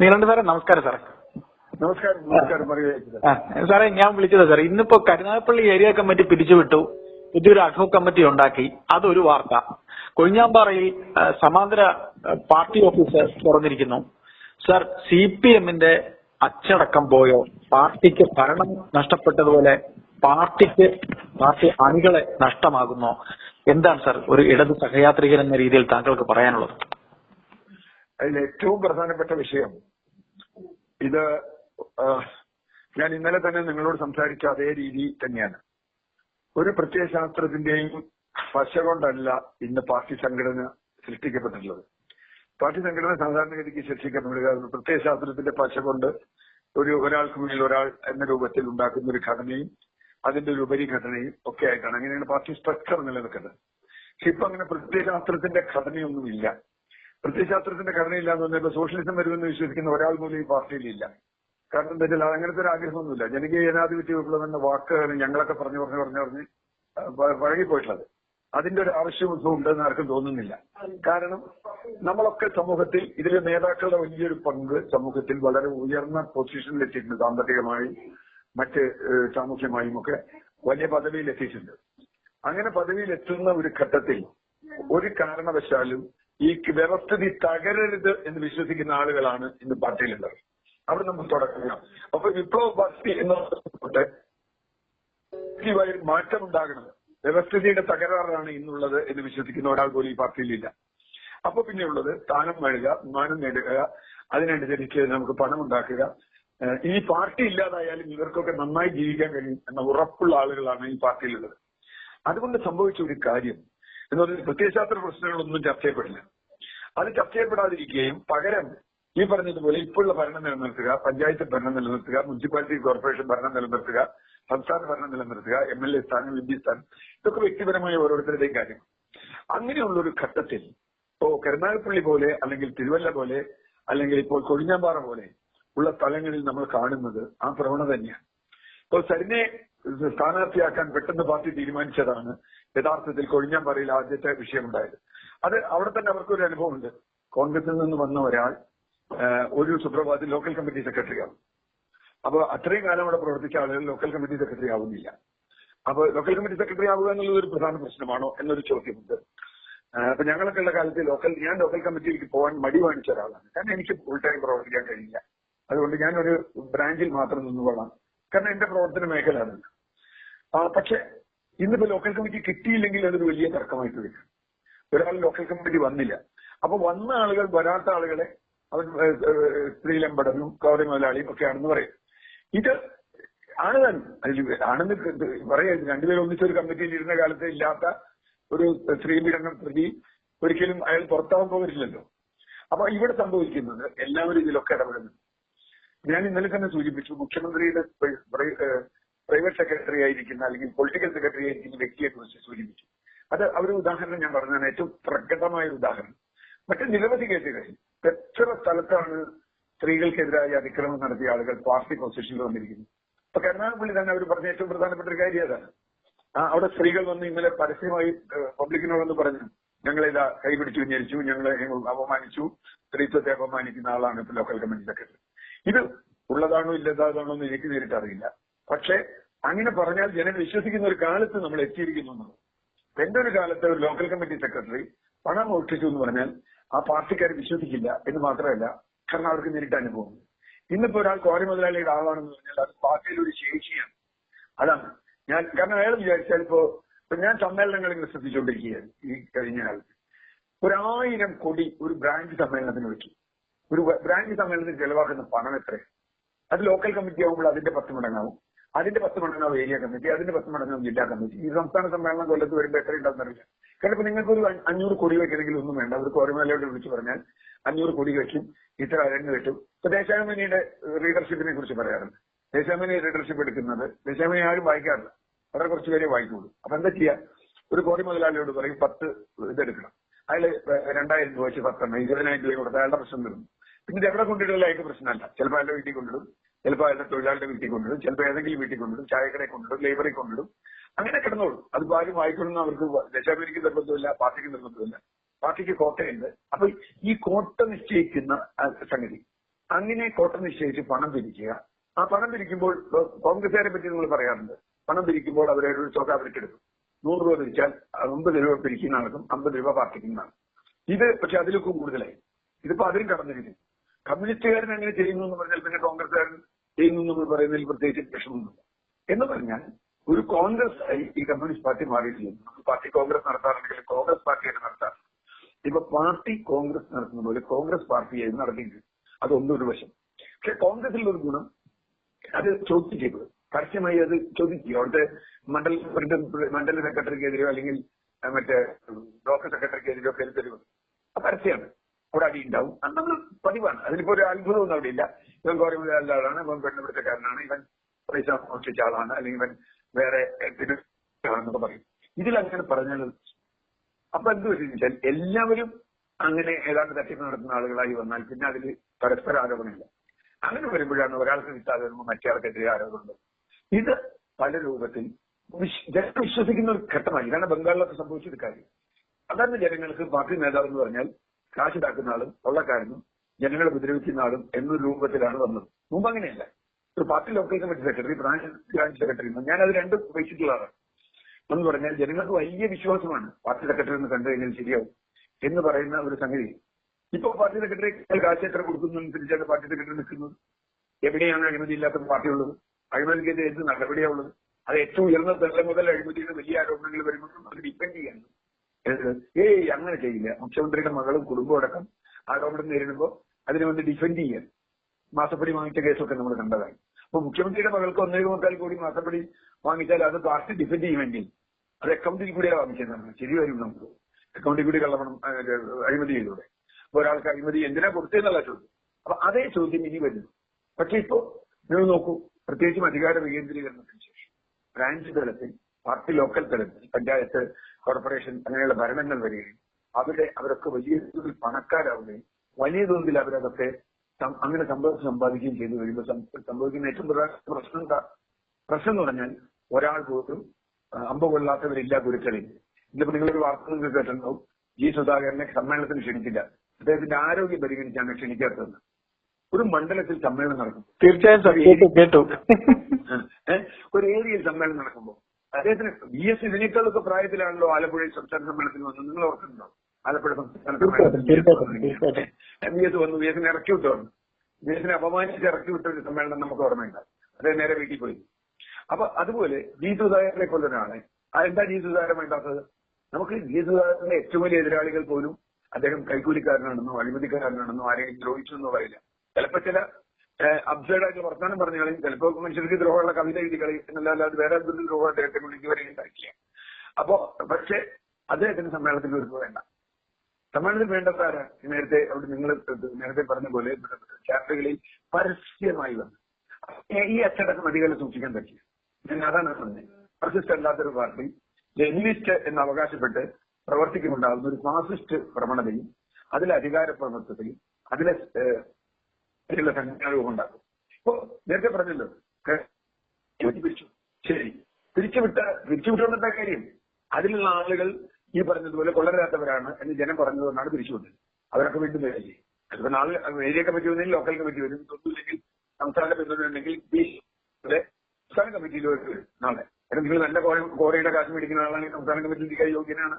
നീലണ്ട് സാറേ നമസ്കാരം സാറേ. നമസ്കാരം സാറേ ഞാൻ വിളിച്ചത് സാർ ഇന്നിപ്പോ കരുനാഗപ്പള്ളി ഏരിയ കമ്മിറ്റി പിരിച്ചുവിട്ടു പുതിയൊരു അഡ്ഹോ കമ്മിറ്റി ഉണ്ടാക്കി. അതൊരു വാർത്ത. കൊഴിഞ്ഞാമ്പാറയിൽ സമാന്തര പാർട്ടി ഓഫീസ് തുറന്നിരിക്കുന്നു. സാർ സി പി എമ്മിന്റെ അച്ചടക്കം പോയോ? പാർട്ടിക്ക് ഭരണം നഷ്ടപ്പെട്ടതുപോലെ പാർട്ടിക്ക് പാർട്ടി അണികളെ നഷ്ടമാകുന്നോ. എന്താണ് സാർ ഒരു ഇടത് സഹയാത്രികൻ എന്ന രീതിയിൽ താങ്കൾക്ക് പറയാനുള്ളത്? അതിൽ ഏറ്റവും പ്രധാനപ്പെട്ട വിഷയം ഇത് ഞാൻ ഇന്നലെ തന്നെ നിങ്ങളോട് സംസാരിച്ച അതേ രീതി തന്നെയാണ്. ഒരു പ്രത്യയശാസ്ത്രത്തിന്റെയും പശ കൊണ്ടല്ല ഇന്ന് പാർട്ടി സംഘടന സൃഷ്ടിക്കപ്പെട്ടിട്ടുള്ളത്. പാർട്ടി സംഘടന സാധാരണഗതിക്ക് സൃഷ്ടിക്കപ്പെടുക പ്രത്യയ ശാസ്ത്രത്തിന്റെ പശ കൊണ്ട് ഒരു ഒരാൾക്ക് മേൽ ഒരാൾ എന്ന രൂപത്തിൽ ഉണ്ടാക്കുന്ന ഒരു ഘടനയും അതിന്റെ ഒരു ഉപരിഘടനയും ഒക്കെ ആയിട്ടാണ്. അങ്ങനെയാണ് പാർട്ടി സ്ട്രക്ചർ നിലനിൽക്കുന്നത്. ഇപ്പൊ അങ്ങനെ പ്രത്യയശാസ്ത്രത്തിന്റെ ഘടനയൊന്നുമില്ല. പ്രത്യയശാസ്ത്രത്തിന്റെ ഘടനയില്ല എന്ന് പറഞ്ഞാൽ ഇപ്പൊ സോഷ്യലിസം വരുമെന്ന് വിശ്വസിക്കുന്ന ഒരാൾ പോലും ഈ പാർട്ടിയിലില്ല. കാരണം എന്താ വെച്ചാൽ അങ്ങനത്തെ ഒരു ആഗ്രഹമൊന്നുമില്ല. ജനകീയ ജനാധിപത്യ വിപ്ലവം എന്ന വാക്ക് ഞങ്ങളൊക്കെ പറഞ്ഞു പറഞ്ഞു പറഞ്ഞു പറഞ്ഞ് പഴകിപ്പോയിട്ടുള്ളത് അതിന്റെ ഒരു ആവശ്യമൊന്നും ഉണ്ടെന്ന് ആർക്കും തോന്നുന്നില്ല. കാരണം നമ്മളൊക്കെ സമൂഹത്തിൽ ഇതിലെ നേതാക്കളുടെ വലിയൊരു പങ്ക് സമൂഹത്തിൽ വളരെ ഉയർന്ന പൊസിഷനിൽ എത്തിയിട്ടുണ്ട്. സാമ്പത്തികമായും മറ്റ് സാമൂഹ്യമായും ഒക്കെ വലിയ പദവിയിൽ എത്തിയിട്ടുണ്ട് അങ്ങനെ പദവിയിൽ എത്തുന്ന ഒരു ഘട്ടത്തിൽ ഒരു കാരണവശാലും ഈ വ്യവസ്ഥിതി തകരരുത് എന്ന് വിശ്വസിക്കുന്ന ആളുകളാണ് ഇന്ന് പാർട്ടിയിലുള്ളത് അവിടെ നമുക്ക് തുടങ്ങാം. അപ്പൊ വിപ്ലവ പാർട്ടി എന്ന് പറഞ്ഞു മാറ്റം ഉണ്ടാകണം വ്യവസ്ഥിതിയുടെ തകരാറാണ് ഇന്നുള്ളത് എന്ന് വിശ്വസിക്കുന്ന ഒരാൾ പോലും ഈ പാർട്ടിയിലില്ല. അപ്പൊ പിന്നെയുള്ളത് സ്ഥാനം നേടുക മാനം നേടുക അതിനനുസരിച്ച് നമുക്ക് പണം ഉണ്ടാക്കുക ഈ പാർട്ടി ഇല്ലാതായാലും ഇവർക്കൊക്കെ നന്നായി ജീവിക്കാൻ കഴിയും എന്ന ഉറപ്പുള്ള ആളുകളാണ് ഈ പാർട്ടിയിലുള്ളത്. അതുകൊണ്ട് സംഭവിച്ച ഒരു കാര്യം എന്ന് പറഞ്ഞാൽ പ്രത്യയശാസ്ത്ര പ്രശ്നങ്ങളൊന്നും ചർച്ച ചെയ്യപ്പെടില്ല അത് ചർച്ച ചെയ്യപ്പെടാതിരിക്കുകയും പകരം ഈ പറഞ്ഞതുപോലെ ഇപ്പോഴുള്ള ഭരണം നിലനിർത്തുക പഞ്ചായത്ത് ഭരണം നിലനിർത്തുക മുനിസിപ്പാലിറ്റി കോർപ്പറേഷൻ ഭരണം നിലനിർത്തുക സംസ്ഥാന ഭരണം നിലനിർത്തുക എം എൽ എ സ്ഥാനം എം പി സ്ഥാനം ഇതൊക്കെ വ്യക്തിപരമായ ഓരോരുത്തരുടെയും കാര്യം. അങ്ങനെയുള്ള ഒരു ഘട്ടത്തിൽ ഇപ്പോ കരുനാഗപ്പള്ളി പോലെ അല്ലെങ്കിൽ തിരുവല്ല പോലെ അല്ലെങ്കിൽ ഇപ്പോൾ കൊഴിഞ്ഞാമ്പാറ പോലെ ഉള്ള സ്ഥലങ്ങളിൽ നമ്മൾ കാണുന്നത് ആ പ്രവണത തന്നെയാണ്. ഇപ്പോൾ സരിനെ സ്ഥാനാർത്ഥിയാക്കാൻ പെട്ടെന്ന് പാർട്ടി തീരുമാനിച്ചതാണ്. യഥാർത്ഥത്തിൽ കൊഴിഞ്ഞാമ്പാറയിൽ ആദ്യത്തെ വിഷയമുണ്ടായത്. അത് അവിടെ തന്നെ അവർക്കൊരു അനുഭവമുണ്ട്. കോൺഗ്രസിൽ നിന്ന് വന്ന ഒരാൾ ഒരു സുപ്രഭാതത്തിൽ ലോക്കൽ കമ്മിറ്റി സെക്രട്ടറി ആവും. അപ്പൊ അത്രയും കാലം അവിടെ പ്രവർത്തിച്ച ആളുകൾ ലോക്കൽ കമ്മിറ്റി സെക്രട്ടറി ആവുന്നില്ല. അപ്പോൾ ലോക്കൽ കമ്മിറ്റി സെക്രട്ടറി ആവുക എന്നുള്ളത് ഒരു പ്രധാന പ്രശ്നമാണോ എന്നൊരു ചോദ്യമുണ്ട്. അപ്പൊ ഞങ്ങളൊക്കെ ഉള്ള കാലത്ത് ലോക്കൽ ഞാൻ ലോക്കൽ കമ്മിറ്റിയിലേക്ക് പോകാൻ മടി കാണിച്ച ഒരാളാണ്. കാരണം എനിക്ക് ഫുൾ ടൈം പ്രവർത്തിക്കാൻ കഴിയില്ല. അതുകൊണ്ട് ഞാൻ ഒരു ബ്രാഞ്ചിൽ മാത്രം നിന്നുകൊള്ളാം. കാരണം എന്റെ പ്രവർത്തന മേഖല അതല്ല പക്ഷെ ഇന്നിപ്പോ ലോക്കൽ കമ്മിറ്റി കിട്ടിയില്ലെങ്കിൽ അതൊരു വലിയ തർക്കമായിട്ട് വരും. ഒരാൾ ലോക്കൽ കമ്മിറ്റി വന്നില്ല. അപ്പൊ വന്ന ആളുകൾ വരാത്ത ആളുകളെ അവർ സ്ത്രീലമ്പടനും കൗരി മുതലാളിയും ഒക്കെയാണെന്ന് പറയും. ഇത് ആണ് താൻ അതിൽ ആണെന്ന് പറയാ. രണ്ടുപേരും ഒന്നിച്ചൊരു കമ്മിറ്റിയിൽ ഇരുന്ന കാലത്ത് ഇല്ലാത്ത ഒരു സ്ത്രീ പീഡനം പ്രതി ഒരിക്കലും അയാൾ പുറത്താവാൻ പോകരില്ലല്ലോ അപ്പൊ ഇവിടെ സംഭവിക്കുന്നത് എല്ലാവരും ഇതിലൊക്കെ ഇടപെടുന്നു ഞാൻ ഇന്നലെ തന്നെ സൂചിപ്പിച്ചു മുഖ്യമന്ത്രിയുടെ പ്രൈവറ്റ് സെക്രട്ടറി ആയിരിക്കുന്ന അല്ലെങ്കിൽ പൊളിറ്റിക്കൽ സെക്രട്ടറി ആയിരിക്കുന്ന വ്യക്തിയെ കുറിച്ച് സൂചിപ്പിച്ചു. അത് അവരുടെ ഉദാഹരണം ഞാൻ പറഞ്ഞതാണ് ഏറ്റവും പ്രകടമായ ഒരു ഉദാഹരണം. മറ്റ് നിരവധി കേസുകൾ എത്ര സ്ഥലത്താണ് സ്ത്രീകൾക്കെതിരായ അതിക്രമം നടത്തിയ ആളുകൾ പാർട്ടി പൊസിഷനിൽ വന്നിരിക്കുന്നത്? ഇപ്പൊ കരുനാഗപ്പള്ളി തന്നെ അവർ പറഞ്ഞ ഏറ്റവും പ്രധാനപ്പെട്ട ഒരു കാര്യം അതാണ്. ആ, അവിടെ സ്ത്രീകൾ വന്ന് ഇന്നലെ പരസ്യമായി പബ്ലിക്കിനോടൊന്ന് പറഞ്ഞു ഞങ്ങളിതാ കൈപിടിച്ചു ഞെരിച്ചു ഞങ്ങളെ അപമാനിച്ചു സ്ത്രീത്വത്തെ അപമാനിക്കുന്ന ആളാണ് ഇപ്പൊ ലോക്കൽ കമ്മിറ്റി സെക്രട്ടറി ഇത് ഉള്ളതാണോ ഇല്ലാതാണോ എന്ന് എനിക്ക് നേരിട്ട് അറിയില്ല. പക്ഷെ അങ്ങനെ പറഞ്ഞാൽ ജനം വിശ്വസിക്കുന്ന ഒരു കാലത്ത് നമ്മൾ എത്തിയിരിക്കുന്നു എന്നുള്ളത്. എന്റെ ഒരു കാലത്ത് ഒരു ലോക്കൽ കമ്മിറ്റി സെക്രട്ടറി പണം മോഷ്ടിച്ചു എന്ന് പറഞ്ഞാൽ ആ പാർട്ടിക്കാർ വിശ്വസിക്കില്ല എന്ന് മാത്രമല്ല കാരണം അവർക്ക് നേരിട്ട് അനുഭവം. ഇന്നിപ്പോ ഒരാൾ കോരി മുതലാളിയുടെ ആളാണെന്ന് പറഞ്ഞാൽ അത് പാർട്ടിയിൽ ഒരു ശേഷിയാണ്. അതാണ്. ഞാൻ കാരണം അയാൾ വിചാരിച്ചാൽ ഇപ്പോ ഞാൻ സമ്മേളനങ്ങൾ ഇങ്ങനെ ശ്രദ്ധിച്ചുകൊണ്ടിരിക്കുകയാണ് ഈ കഴിഞ്ഞ കാലത്ത്. ഒരായിരം കോടി ഒരു ബ്രാഞ്ച് സമ്മേളനത്തിന് വെച്ചു. ഒരു ബ്രാഞ്ച് സമ്മേളനത്തിന് ചെലവാക്കുന്ന പണം എത്രയാണ്? അത് ലോക്കൽ കമ്മിറ്റി ആകുമ്പോൾ അതിന്റെ പത്ത് മടങ്ങാവും. അതിന്റെ പത്ത് മടങ്ങാവും ഏരിയ കമ്മിറ്റി അതിന്റെ പത്ത് മടങ്ങാവും ജില്ലാ കമ്മിറ്റി. ഈ സംസ്ഥാന സമ്മേളനം കൊല്ലത്ത് വരുമ്പോൾ എത്ര ഉണ്ടാവും അറിയില്ല. കാരണം ഇപ്പൊ നിങ്ങൾക്ക് ഒരു അഞ്ഞൂറ് കോടി വെക്കണമെങ്കിൽ ഒന്നും വേണ്ട. ഒരു കോരമേലയോട് വിളിച്ചു പറഞ്ഞാൽ അഞ്ഞൂറ് കോടി വെക്കും ഇത്ര അരങ്ങ് കിട്ടും ഇപ്പൊ ദേശാഭിമാനിയുടെ റീഡർഷിപ്പിനെ കുറിച്ച് പറയാറുണ്ട്. ദേശാഭിമാനി റീഡർഷിപ്പ് എടുക്കുന്നത് ദേശാഭിമാനി ആരും വായിക്കാറില്ല. വളരെ കുറച്ച് പേരെ വായിക്കുള്ളൂ. അപ്പൊ എന്താ ചെയ്യാ? ഒരു കോടി മുതലാളിയോട് പറയും പത്ത് ഇതെടുക്കണം. അയാൾ രണ്ടായിരം രൂപ വെച്ച് പത്തെണ്ണം ഇരുപതിനായിരം രൂപ കൊടുത്താൽ അയാളുടെ പ്രശ്നം വരുന്നു പിന്നെ എവിടെ കൊണ്ടിടുന്നതിലായിട്ട് പ്രശ്നമല്ല. ചിലപ്പോൾ അയാളുടെ വീട്ടിൽ കൊണ്ടിടും. ചിലപ്പോൾ അയാളുടെ തൊഴിലാളിയുടെ വീട്ടിൽ കൊണ്ടിടും ചിലപ്പോൾ ഏതെങ്കിലും വീട്ടിൽ കൊണ്ടിടും ചായക്കടയിൽ കൊണ്ടിടും ലൈബ്രറി കൊണ്ടിടും അങ്ങനെ കിടന്നോളൂ. അത് ആരും വായിക്കണമെന്ന് അവർക്ക് ദശാപേരിക്ക് നിർബന്ധമില്ല പാർട്ടിക്ക് നിർബന്ധമില്ല. പാർട്ടിക്ക് കോട്ടയുണ്ട്. അപ്പൊ ഈ കോട്ട നിശ്ചയിക്കുന്ന സംഗതി. അങ്ങനെ കോട്ട നിശ്ചയിച്ച് പണം പിരിക്കുക. ആ പണം പിരിക്കുമ്പോൾ കോൺഗ്രസുകാരെ പറ്റി നിങ്ങൾ പറയാറുണ്ട്. പണം പിരിക്കുമ്പോൾ അവരൊരു തുക അവർക്ക് നൂറ് രൂപ പിരിച്ചാൽ അമ്പത് രൂപ പിരിക്കുന്ന ആൾക്കും അമ്പത് രൂപ പാർട്ടിക്കുന്നതാണ് ഇത് പക്ഷെ അതിലൊക്കെ കൂടുതലായി. ഇതിപ്പോ അതിലും കടന്നിരിക്കുന്നു കമ്മ്യൂണിസ്റ്റുകാരൻ എങ്ങനെ ചെയ്യുന്നു എന്ന് പറഞ്ഞാൽ പിന്നെ എന്ന് പറയുന്നതിൽ പ്രത്യേകിച്ച് പ്രശ്നമൊന്നുമില്ല എന്ന് പറഞ്ഞാൽ ഒരു കോൺഗ്രസ് ആയി ഈ കമ്മ്യൂണിസ്റ്റ് പാർട്ടി മാറിയിട്ടില്ല. നമുക്ക് പാർട്ടി കോൺഗ്രസ് നടത്താറുണ്ടെങ്കിൽ കോൺഗ്രസ് പാർട്ടിയായിട്ട് നടത്താറ് ഇപ്പൊ പാർട്ടി കോൺഗ്രസ് നടത്തുന്ന പോലെ കോൺഗ്രസ് പാർട്ടിയായി നടത്തിയിട്ട് ഒരു വശം. പക്ഷെ കോൺഗ്രസിലുള്ള ഒരു ഗുണം അത് ചോദ്യം ചെയ്തത് പരസ്യമായി അത് ചോദിക്കുക അവിടുത്തെ മണ്ഡല മണ്ഡല സെക്രട്ടറിക്കെതിരെയോ അല്ലെങ്കിൽ മറ്റേ ബ്ലോക്ക് സെക്രട്ടറിക്കെതിരെയോ അത് പരസ്യമാണ്. അവിടെ അടി ഉണ്ടാവും. നമ്മൾ പതിവാണ്. അതിലിപ്പോ ഒരു അത്ഭുതമൊന്നും അവിടെ ഇല്ല. ഇവൻ ഗൗരവ ആളാണ് ഇവൻ പെണ്ണുപിടുത്തക്കാരനാണ് ഇവൻ പൈസ മോഷ്ടിച്ച ആളാണ് അല്ലെങ്കിൽ ഇവൻ വേറെ ആണെന്നൊക്കെ പറയും. ഇതിൽ അങ്ങനെ പറഞ്ഞാൽ അപ്പൊ എന്ത് വെച്ചാൽ എല്ലാവരും അങ്ങനെ ഏതാണ്ട് തട്ടിപ്പ് നടത്തുന്ന ആളുകളായി വന്നാൽ പിന്നെ അതിൽ പരസ്പര ആരോപണമില്ല. അങ്ങനെ വരുമ്പോഴാണ് ഒരാൾക്ക് കിട്ടാതെ വരുമ്പോൾ മറ്റേയാൾക്കെതിരെ ആരോപണമുണ്ട്. ഇത് പല രൂപത്തിൽ ജനം വിശ്വസിക്കുന്ന ഒരു ഘട്ടമായി. ഇതാണ് ബംഗാളിലൊക്കെ സംഭവിച്ചൊരു കാര്യം. അതാണ് ജനങ്ങൾക്ക് പാർട്ടി നേതാവ് എന്ന് പറഞ്ഞാൽ കാശുണ്ടാക്കുന്ന ആളും കൊള്ളക്കാരനും ജനങ്ങളെ ഉപദ്രവിക്കുന്ന ആളും എന്നൊരു രൂപത്തിലാണ് വന്നത്. മുമ്പ് അങ്ങനെയല്ല. ഒരു party local committee secretary branch branch secretary ഞാൻ അത് രണ്ട് ഉപേക്ഷിച്ചിട്ടുള്ളതാണ്. എന്ന് പറഞ്ഞാൽ ജനങ്ങൾക്ക് വലിയ വിശ്വാസമാണ് പാർട്ടി സെക്രട്ടറി എന്ന് കണ്ടു കഴിഞ്ഞാൽ ശരിയാവും എന്ന് പറയുന്ന ഒരു സംഗതി. ഇപ്പൊ പാർട്ടി സെക്രട്ടറി കാശ് എത്ര കൊടുക്കുന്നതനുസരിച്ചാണ് പാർട്ടി സെക്രട്ടറി നിൽക്കുന്നത്? എവിടെയാണ് അഴിമതി ഇല്ലാത്ത പാർട്ടി ഉള്ളത് അഴിമതിക്കെതിരെ എന്ത് നടപടിയാണുള്ളത്? അത് ഏറ്റവും ഉയർന്ന തലം മുതൽ അഴിമതിയുടെ വലിയ ആരോപണങ്ങൾ വരുമ്പോൾ അത് ഡിപ്പെൻഡ് ചെയ്യാണ്? ഏയ് അങ്ങനെ ചെയ്യില്ല മുഖ്യമന്ത്രിയുടെ മകളും കുടുംബം അടക്കം ആരോപണം നേരിടുമ്പോൾ അതിനെ വന്ന് ഡിഫെൻഡ് ചെയ്യാൻ. മാസപ്പടി വാങ്ങിച്ച കേസൊക്കെ നമ്മൾ കണ്ടതാണ്. അപ്പൊ മുഖ്യമന്ത്രിയുടെ മകൾക്ക് ഒന്നേ മുക്കാൽ കോടി മാസപ്പടി വാങ്ങിച്ചാൽ അത് പാർട്ടി ഡിഫെൻഡ് ചെയ്യുമെങ്കിൽ അത് അക്കൗണ്ടിൽ കൂടിയാണ് വാങ്ങിച്ചതാണ് ശരി വരും നമുക്ക്. അക്കൗണ്ടിൽ കൂടി കള്ളപ്പണം ചെയ്തൂടെ. അപ്പൊ ഒരാൾക്ക് അഴിമതി എന്തിനാ കൊടുത്തതെന്നുള്ള ചോദ്യം. അപ്പൊ അതേ ചോദ്യം ഇനി വരുന്നു പക്ഷെ ഇപ്പോ നിങ്ങൾ നോക്കൂ പ്രത്യേകിച്ചും അധികാര വികേന്ദ്രീകരണത്തിന് ശേഷം ബ്രാഞ്ച് തലത്തിൽ പാർട്ടി ലോക്കൽ തലത്തിൽ പഞ്ചായത്ത് കോർപ്പറേഷൻ അങ്ങനെയുള്ള ഭരണങ്ങൾ വരികയും അവിടെ അവരൊക്കെ വലിയ പണക്കാരാവുകയും വലിയ തോതിൽ അവരതൊക്കെ അങ്ങനെ സമ്പത്ത് സമ്പാദിക്കുകയും ചെയ്തു വരുമ്പോൾ സംഭവിക്കുന്ന ഏറ്റവും പ്രധാന പ്രശ്നം എന്താ? പ്രശ്നം എന്ന് പറഞ്ഞാൽ ഒരാൾ പോലും അമ്പ കൊള്ളാത്തവരില്ല ഗുരുക്കളിൽ. ഇതിപ്പോ നിങ്ങളൊരു വാർത്ത നിങ്ങൾക്ക് കേട്ടിട്ടുണ്ടാവും. ജി സുധാകരനെ സമ്മേളനത്തിന് ക്ഷണിച്ചില്ല അദ്ദേഹത്തിന്റെ ആരോഗ്യം പരിഗണിച്ചാണ് ക്ഷണിക്കാത്തതെന്ന് ഒരു മണ്ഡലത്തിൽ സമ്മേളനം നടക്കും തീർച്ചയായും കേട്ടു ഒരു ഏരിയയിൽ സമ്മേളനം നടക്കുമ്പോൾ അദ്ദേഹത്തിന് ബി എസ് ഇതിനേക്കാളൊക്കെ പ്രായത്തിലാണല്ലോ ആലപ്പുഴയിൽ സംസ്ഥാന സമ്മേളനത്തിൽ വന്നത്. നിങ്ങൾ ഓർക്കുന്നുണ്ടോ ആലപ്പുഴ സംസ്ഥാന തീർച്ചയായിട്ടും, തീർച്ചയായിട്ടും, തീർച്ചയായിട്ടും. B S. വന്നു ബി എസിനെ ഇറക്കി വിട്ടു. വിഎസിനെ എസിനെ അപമാനിച്ച് ഇറക്കി വിട്ട ഒരു സമ്മേളനം നമുക്ക് ഓർമ്മയുണ്ട്. അദ്ദേഹം നേരെ വീട്ടിൽ പോയി. അപ്പൊ അതുപോലെ ജി സുധാകരനെ കൊല്ലൊരാളെ എന്താ ജി സുധാകരൻ വേണ്ടാത്തത്? നമുക്ക് ജി സുധാകരന്റെ ഏറ്റവും വലിയ എതിരാളികൾ പോലും അദ്ദേഹം കൈക്കൂലിക്കാരനാണെന്നോ അഴിമതിക്കാരനാണെന്നോ ആരെയും ദ്രോഹിച്ചു എന്നോ പറയില്ല. ചിലപ്പോ ചില അബ്സൈഡ് ആയിട്ട് വർത്താനം പറഞ്ഞു കളയും ചിലപ്പോ മനുഷ്യർക്ക് ദ്രോഹമുള്ള കവിത എഴുതി കളയും. എന്നല്ലാതെ വേറെ എന്തൊരു ദ്രോഹം അദ്ദേഹത്തെ വിളിക്ക് ഉണ്ടാക്കിയ ഉണ്ടാക്കില്ല അപ്പോ പക്ഷെ അദ്ദേഹത്തിന് സമ്മേളനത്തിൽ ഒരു വേണ്ട സമ്മേളനത്തിൽ വേണ്ടത്ര നേരത്തെ അവിടെ നിങ്ങൾ നേരത്തെ പറഞ്ഞ പോലെ ചാപ്റ്ററുകളിൽ പരസ്യമായി വന്നു. ഈ അച്ചടക്കം അധികാരം സൂക്ഷിക്കാൻ പറ്റില്ല ഞാൻ അതാണ് പറഞ്ഞത്. ഫാസിസ്റ്റ് അല്ലാത്തൊരു പാർട്ടി ലെനിനിസ്റ്റ് എന്ന് അവകാശപ്പെട്ട് പ്രവർത്തിക്കുന്നുണ്ടാകുന്ന ഒരു ഫാസിസ്റ്റ് പ്രവണതയും അതിലെ അധികാര പ്രവർത്തനത്തെയും അതിലെ സംഘടനകളും ഉണ്ടാക്കും ഇപ്പോ നേരത്തെ പറഞ്ഞല്ലോ ശരി തിരിച്ചുവിട്ട തിരിച്ചുവിട്ടുകൊണ്ടിട്ട കാര്യം. അതിലുള്ള ആളുകൾ ഈ പറഞ്ഞതുപോലെ കൊള്ളരാത്തവരാണ് എന്ന് ജനം പറഞ്ഞതുകൊണ്ടാണ് പിരിച്ചുവിട്ടത് അവരൊക്കെ വീണ്ടും വരില്ലേ അതിപ്പോ നാളെ ഏരിയ കമ്മിറ്റി വന്നെങ്കിൽ ലോക്കൽ കമ്മിറ്റി വരും. തൊട്ടില്ലെങ്കിൽ സംസ്ഥാന പിന്തുണ ഉണ്ടെങ്കിൽ ഈ ഇവിടെ സംസ്ഥാന കമ്മിറ്റിയിൽ വരും നാളെ. കാരണം നിങ്ങൾ നല്ല കോറയുടെ കാശ് മേടിക്കുന്ന ആളാണെങ്കിൽ സംസ്ഥാന കമ്മിറ്റി യോഗ്യനാണ്.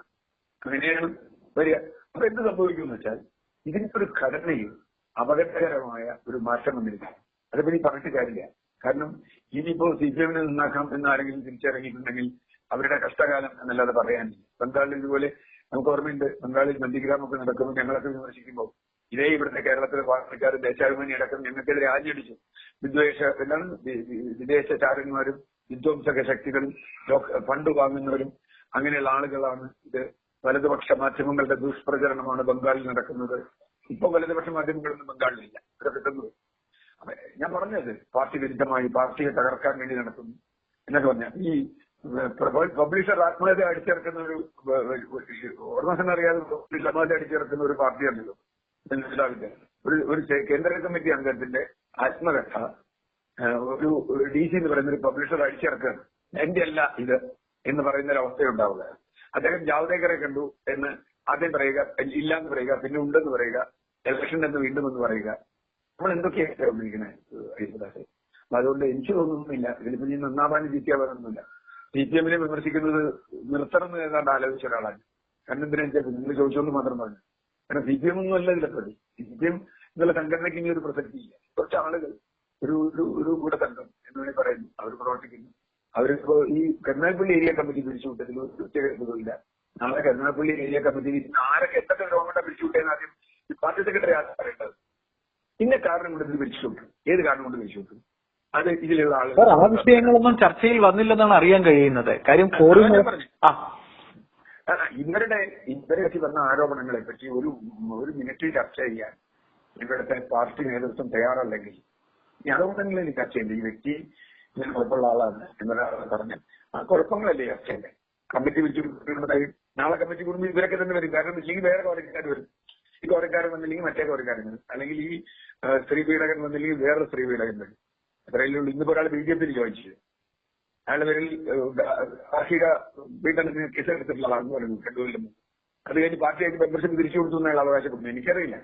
അങ്ങനെയാണ് വരിക. അപ്പൊ എന്ത് സംഭവിക്കും എന്ന് വെച്ചാൽ ഇതിനൊരു ഘടനയിൽ അപകടകരമായ ഒരു മാറ്റം വന്നിരിക്കുന്നു. അതിപ്പോ ഇനി പറഞ്ഞിട്ട് കാര്യമില്ല. കാരണം ഇനിയിപ്പോ സി പി എമ്മിനെ നന്നാക്കാം എന്ന് ആരെങ്കിലും തിരിച്ചിറങ്ങിയിട്ടുണ്ടെങ്കിൽ അവരുടെ കഷ്ടകാലം എന്നല്ലാതെ പറയാനില്ല. ബംഗാളിൽ ഇതുപോലെ നമുക്ക് ഓർമ്മയുണ്ട് ബംഗാളിൽ നന്ദിഗ്രാമൊക്കെ നടക്കുമ്പോൾ ഞങ്ങളൊക്കെ വിമർശിക്കുമ്പോൾ ഇതേ ഇവിടുത്തെ കേരളത്തിലെ പാർട്ടിക്കാർ ദേശാഭിമാനി അടക്കം ഞങ്ങൾക്കെതിരെ ആഞ്ഞടിച്ചു. വിദ്വേഷ എന്താണ്? വിദേശ ചാരന്മാരും വിധ്വംസക ശക്തികളും ഫണ്ട് വാങ്ങുന്നവരും അങ്ങനെയുള്ള ആളുകളാണ് ഇത്. വലതുപക്ഷ മാധ്യമങ്ങളുടെ ദുഷ്പ്രചരണമാണ് ബംഗാളിൽ നടക്കുന്നത്. ഇപ്പൊ വലതുപക്ഷ മാധ്യമങ്ങളൊന്നും ബംഗാളിലില്ല. ഇവിടെ കിട്ടുന്നത്. ഞാൻ പറഞ്ഞത് പാർട്ടി വിരുദ്ധമായി പാർട്ടിയെ തകർക്കാൻ വേണ്ടി നടക്കുന്നു എന്നൊക്കെ പറഞ്ഞ ഈ പബ്ലിഷർ ആത്മഹത്യ അടിച്ചിറക്കുന്ന ഒരു ഓർമ്മസെന്നറിയാതെ പബ്ലിഷർ ആത്മഹത്യ അടിച്ചിറക്കുന്ന ഒരു പാർട്ടിയാണല്ലോ മനസ്സിലാവില്ല ഒരു ഒരു കേന്ദ്ര കമ്മിറ്റി അംഗത്തിന്റെ ആത്മകഥ ഒരു ഡി സി എന്ന് പറയുന്ന ഒരു പബ്ലിഷർ അടിച്ചിറക്കുകയാണ്. എന്റെ അല്ല ഇത് എന്ന് പറയുന്ന ഒരു അവസ്ഥയുണ്ടാവുക. അദ്ദേഹം ജാവ്ദേക്കറെ കണ്ടു എന്ന് ആദ്യം പറയുക ഇല്ല എന്ന് പറയുക പിന്നെ ഉണ്ടെന്ന് പറയുക ഇലക്ഷൻ എന്ന് വീണ്ടും എന്ന് പറയുക. നമ്മൾ എന്തൊക്കെയാണ് ഉപയോഗിക്കുന്നത് അതുകൊണ്ട് എനിക്ക് തോന്നുന്നില്ല. ഇതിലിപ്പോ നീ നന്നാവാനും പറയുന്നില്ല സി പി എമ്മിനെ വിമർശിക്കുന്നത് നിർത്തണം ഏതാണ്ട് ആലോചിച്ച ഒരാളാണ്. കാരണം എന്തിനാ വെച്ചാൽ നിങ്ങൾ ചോദിച്ചോന്ന് മാത്രം പറഞ്ഞു. കാരണം സി പി എം ഒന്നും അല്ല ഇതിലെ പ്രതി. സി പി എം എന്നുള്ള സംഘടനയ്ക്ക് ഇനി ഒരു പ്രസക്തിയില്ല. കുറച്ച് ആളുകൾ ഒരു ഒരു ഒരു കൂടെ സംഘം എന്ന് വേണമെങ്കിൽ പറയുന്നു അവർ പ്രവർത്തിക്കുന്നു. അവരിപ്പോ ഈ കരുനാഗപ്പള്ളി ഏരിയ കമ്മിറ്റി പിരിച്ചുവിട്ടതിൽ ഒരു പ്രത്യേകതയില്ല നാളെ കരുനാഗപ്പള്ളി ഏരിയ കമ്മിറ്റി ആരൊക്കെ എത്ര ഗവൺമെന്റ് പിരിച്ചുവിട്ടേന്ന് ആദ്യം പാർട്ടി സെക്രട്ടറി ആരാണ് പറയേണ്ടത്. ഇന്ന കാരണം കൊണ്ട് ഇത് പിരിച്ചുവിട്ടു ഏത് കാരണം കൊണ്ട് പിരിച്ചുവിട്ടു അത് ഇതിലുള്ള ആ വിഷയങ്ങളൊന്നും ചർച്ചയിൽ വന്നില്ലെന്നാണ് അറിയാൻ കഴിയുന്നത്. കാര്യം കോറി. ആ. ഇവരുടെ ഇവരെ പറ്റി വന്ന ആരോപണങ്ങളെ പറ്റി ഒരു ഒരു മിനിറ്റ് ചർച്ച ചെയ്യാൻ ഇവിടുത്തെ പാർട്ടി നേതൃത്വം തയ്യാറല്ലെങ്കിൽ ഈ ആരോപണങ്ങളിൽ ചർച്ച ചെയ്യേണ്ടത് ഈ വ്യക്തി ഇതിന് കുഴപ്പമുള്ള ആളാണ് എന്നൊരാളെ പറഞ്ഞു ആ കുഴപ്പങ്ങളല്ലേ ചർച്ച ചെയ്യണ്ടേ? കമ്മിറ്റി വിളിച്ചു നാളെ കമ്മിറ്റി കൂടുമ്പോൾ ഇവരൊക്കെ തന്നെ വരും. കാരണം ഇല്ലെങ്കിൽ വേറെ കോരക്കാർ വരും. ഈ കോരക്കാരൻ വന്നില്ലെങ്കിൽ മറ്റേ കോരക്കാരൻ വരും. അല്ലെങ്കിൽ ഈ സ്ത്രീ പീഡകൻ വന്നില്ലെങ്കിൽ വേറെ സ്ത്രീ പീഡകൻ വരും. അത്രയല്ലേ ഉള്ളൂ. ഇന്നിപ്പോ ഒരാൾ ബി ജെ പിയിൽ ചോദിച്ചു. അയാളുടെ പേരിൽ കാർഷിക വീട്ടിൽ കേസെടുത്തിട്ടുള്ള ആളാണെന്ന് പറയുന്നു മുമ്പ്. അത് കഴിഞ്ഞ് പാർട്ടിയായിട്ട് മെമ്പർഷിപ്പ് തിരിച്ചു കൊടുത്തു എന്ന് അവകാശപ്പെടുന്നു എനിക്കറിയില്ല.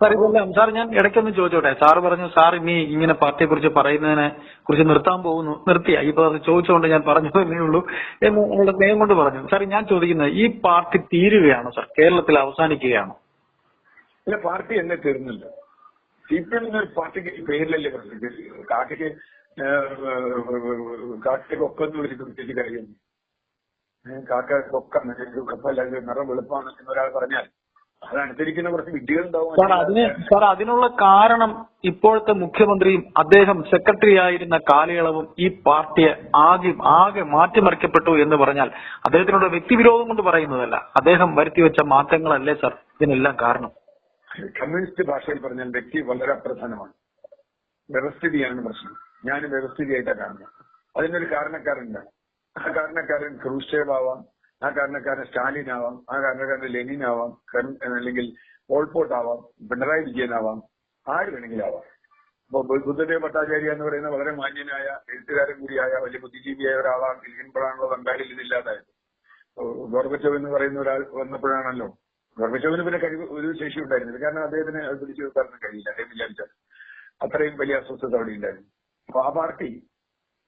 സാർ ഇതെല്ലാം സാർ ഞാൻ ഇടയ്ക്കൊന്ന് ചോദിച്ചോട്ടെ? സാർ പറഞ്ഞു സാർ ഇനി ഇങ്ങനെ പാർട്ടിയെ കുറിച്ച് പറയുന്നതിനെ കുറിച്ച് നിർത്താൻ പോകുന്നു. നിർത്തിയ ഇപ്പൊ അത് ചോദിച്ചുകൊണ്ട് ഞാൻ പറഞ്ഞു എന്നേ ഉള്ളൂ എന്ന് നിങ്ങളുടെ സ്നേഹം കൊണ്ട് പറഞ്ഞു. സാർ ഞാൻ ചോദിക്കുന്നത് ഈ പാർട്ടി തീരുകയാണോ സാർ? കേരളത്തിൽ അവസാനിക്കുകയാണോ? ഇല്ല പാർട്ടി എന്നെ തീർന്നില്ല. സി പി എം ഒരു പാർട്ടിക്ക് പേരിലല്ലേ പ്രസക്തി കാക്കയ്ക്ക് കാക്കയ്ക്ക് ഒക്കെന്ന് വിളിച്ചിട്ട് പ്രത്യേകിച്ച് കാര്യം കാക്ക കൊക്കാണ് കപ്പല്ല നിറം വെളുപ്പാണ് എന്നൊരാൾ പറഞ്ഞാൽ അതനുസരിക്കുന്ന കുറച്ച് വിഡ്ഢികൾ സാർ അതിന് ഉണ്ടാവും സാർ അതിനുള്ള കാരണം ഇപ്പോഴത്തെ മുഖ്യമന്ത്രിയും അദ്ദേഹം സെക്രട്ടറി ആയിരുന്ന കാലയളവും ഈ പാർട്ടിയെ ആദ്യം ആകെ മാറ്റിമറിക്കപ്പെട്ടു എന്ന് പറഞ്ഞാൽ അദ്ദേഹത്തിനോട് വ്യക്തിവിരോധം കൊണ്ട് പറയുന്നതല്ല. അദ്ദേഹം വരുത്തിവെച്ച മാറ്റങ്ങളല്ലേ സാർ ഇതിനെല്ലാം കാരണം? കമ്മ്യൂണിസ്റ്റ് ഭാഷയിൽ പറഞ്ഞാൽ വ്യക്തി വളരെ അപ്രധാനമാണ്. വ്യവസ്ഥിതിയാണ് പ്രശ്നം. ഞാൻ വ്യവസ്ഥിതിയായിട്ടാണ് കാണുന്നത്. അതിനൊരു കാരണക്കാരുണ്ട്. ആ കാരണക്കാരൻ ക്രൂഷേവ് ആവാം ആ കാരണക്കാരൻ സ്റ്റാലിൻ ആവാം ആ കാരണക്കാരൻ ലെനിൻ ആവാം അല്ലെങ്കിൽ പോൾപോട്ട് ആവാം പിണറായി വിജയൻ ആവാം ആര് വേണമെങ്കിലും ആവാം ഇപ്പൊ ബു- ബുദ്ധദേവ് ഭട്ടാചാര്യ എന്ന് പറയുന്ന വളരെ മാന്യനായ എഴുത്തുകാരൻ കൂടിയായ വലിയ ബുദ്ധിജീവിയായ ഒരാളാണ് ഇരിക്കുമ്പോഴാണല്ലോ ബംഗാളിൽ ഇതില്ലാതായത് ഗോർബച്ചവ് എന്ന് പറയുന്ന ഒരാൾ വന്നപ്പോഴാണല്ലോ ഗോർബച്ചവിന് പിന്നെ കഴിവ് ഒരു ശേഷി ഉണ്ടായിരുന്നില്ല. കാരണം അദ്ദേഹത്തിന് അത് പിടിച്ചു നിർത്താനൊന്നും കഴിയില്ല. അദ്ദേഹം വിചാരിച്ചാൽ അത്രയും വലിയ അസ്വസ്ഥത അവിടെ ഉണ്ടായിരുന്നു. അപ്പൊ ആ പാർട്ടി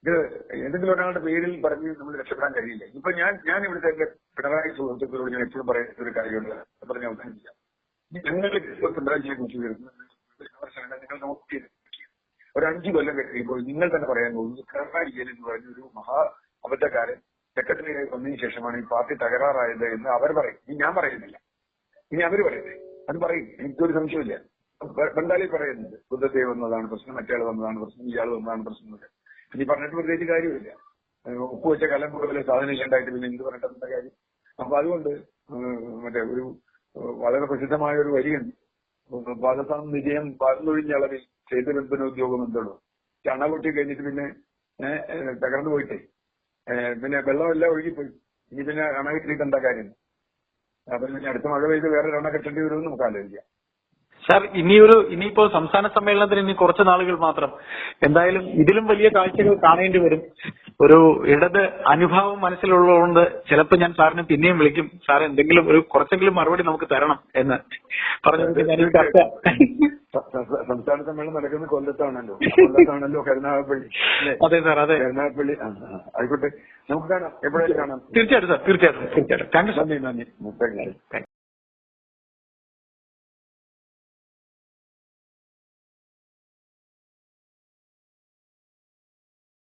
ഇത് എന്തെങ്കിലും ഒരാളുടെ പേരിൽ പറഞ്ഞ് നമ്മൾ രക്ഷപ്പെടാൻ കഴിയില്ല. ഇപ്പൊ ഞാൻ ഞാൻ ഇവിടുത്തെ എന്റെ പിണറായി സുഹൃത്തുക്കളോട് ഞാൻ എപ്പോഴും പറയുന്ന ഒരു കാര്യമുണ്ട്. പറഞ്ഞ് അവസാനിപ്പിക്കാം. ഞങ്ങൾ പിണറായിയെ കുറിച്ച് വരുന്നത് നിങ്ങൾ നോക്കി ഒരു അഞ്ചു കൊല്ലം കഴിയുമ്പോൾ നിങ്ങൾ തന്നെ പറയാൻ പോകുന്നു പിണറായി വിജയൻ എന്ന് പറഞ്ഞ ഒരു മഹാ അബദ്ധക്കാരൻ സെക്രട്ടറി വന്നതിന് ശേഷമാണ് ഈ പാർട്ടി തകരാറായത് എന്ന് അവർ പറയും. ഞാൻ പറയുന്നില്ല. ഇനി അവർ പറയട്ടെ. അത് പറയും. എനിക്കൊരു സംശയമില്ല ബംഗാളി പറയുന്നുണ്ട്. ബുദ്ധത്തെ വന്നതാണ് പ്രശ്നം മറ്റേ വന്നതാണ് പ്രശ്നം ഇയാൾ വന്നതാണ് പ്രശ്നം ഇനി പറഞ്ഞിട്ട് പ്രത്യേകിച്ച് കാര്യമില്ല. ഏഹ് ഉപ്പ് വെച്ച കലം കൂടുതൽ സാധനം ഇല്ലാണ്ടായിട്ട് പിന്നെ എന്ത് പറഞ്ഞിട്ട് എന്താ കാര്യം? അപ്പൊ അതുകൊണ്ട് മറ്റേ ഒരു വളരെ പ്രസിദ്ധമായ ഒരു വരിയുണ്ട് പാകിസ്ഥാൻ വിജയം പറഞ്ഞൊഴിഞ്ഞ അളവിൽ ചെയ്തുബന്ധന ഉദ്യോഗം എന്തോടോ. ചണ പൊട്ടി കഴിഞ്ഞിട്ട് പിന്നെ തകർന്നു പോയിട്ടേ. പിന്നെ വെള്ളമെല്ലാം ഒഴുകിപ്പോയി. ഇനി പിന്നെ അണ കെട്ടിയിട്ട് എന്താ കാര്യം? അപ്പൊ ഇനി അടുത്ത മഴ പെയ്ത് വേറെ അണ കെട്ടേണ്ടി വരുമെന്ന് നമുക്ക് ആലോചിക്കാം. സാർ ഇനിയൊരു ഇനിയിപ്പോ സംസ്ഥാന സമ്മേളനത്തിന് ഇനി കുറച്ച് നാളുകൾ മാത്രം. എന്തായാലും ഇതിലും വലിയ കാഴ്ചകൾ കാണേണ്ടി വരും. ഒരു ഇടത് അനുഭാവം മനസ്സിലുള്ളതുകൊണ്ട് ചിലപ്പോൾ ഞാൻ സാറിനെ പിന്നെയും വിളിക്കും. സാർ എന്തെങ്കിലും ഒരു കുറച്ചെങ്കിലും മറുപടി നമുക്ക് തരണം എന്ന് പറഞ്ഞു ചർച്ച സംസ്ഥാന സമ്മേളനം നടക്കുന്ന കൊല്ലത്താണല്ലോ. കൊല്ലത്താണല്ലോ കരുനാഗപ്പള്ളി. അതെ സാർ അതെ. കരുനാഗപ്പള്ളി. ആയിക്കോട്ടെ. നമുക്ക് കാണാം. എപ്പോഴായാലും കാണാം. തീർച്ചയായിട്ടും സാർ തീർച്ചയായിട്ടും. തീർച്ചയായിട്ടും. Thank you sir. നന്ദി നന്ദി.